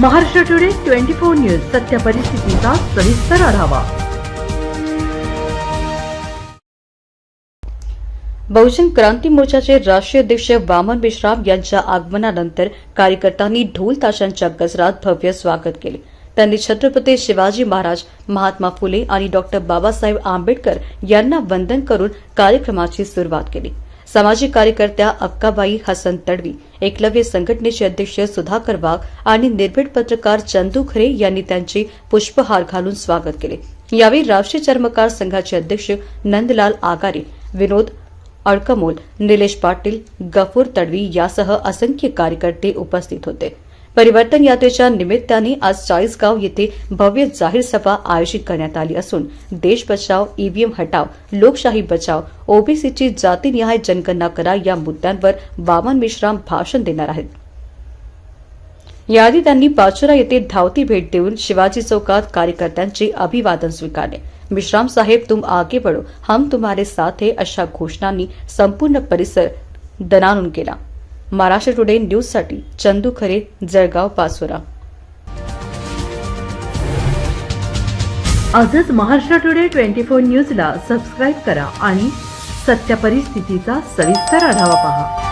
Maharashtra today twenty four news सत्य परिस्थितीचा सविस्तर आढावा. बहुजन क्रांती मोर्चाचे राष्ट्रीय अध्यक्ष वामन मेश्राम यांच्या आगमनानंतर कार्यकर्त्यांनी ढोल ताशांच्या गजरात भव्य स्वागत केले. त्यांनी छत्रपती शिवाजी महाराज महात्मा फुले आणि डॉक्टर बाबासाहेब आंबेडकर यांना वंदन करून कार्यक्रमाची सुरुवात केली. सामाजिक कार्यकर्त्या अक्काबाई हसन तडवी एकलव्य संघटनेचे अध्यक्ष सुधाकर वाघ आणि निर्भीड पत्रकार चंदू खरे यांनी त्यांचे पुष्पहार घालून स्वागत केले. यावेळी राष्ट्रीय चर्मकार संघाचे अध्यक्ष नंदलाल आगारे विनोद अडकमोल निलेश पाटील गफूर तडवी यासह असंख्य कार्यकर्ते उपस्थित होते. परिवर्तन यात्रेच्या निमित्ताने आज चाळीसगाव येथे भव्य जाहीर सभा आयोजित करण्यात आली असून देश बचाव ईव्हीएम हटाव लोकशाही बचाव ओबीसीची जातीनिहाय जनगणना करा या मुद्द्यांवर वामन मिश्राम भाषण देणार आहेत. याआधी त्यांनी पाचोरा येथे धावती भेट देऊन शिवाजी चौकात कार्यकर्त्यांचे अभिवादन स्वीकारले. मिश्राम साहेब तुम आगे बढो हम तुम्हारे साथ है अशा घोषणांनी संपूर्ण परिसर दणानून केला. महाराष्ट्र टुडे न्यूजसाठी चंदू खरे जळगाव पाचोरा आजच महाराष्ट्र टुडे ट्वेंटी फोर न्यूजला सबस्क्राईब करा आणि सत्य परिस्थितीचा सविस्तर आढावा पहा.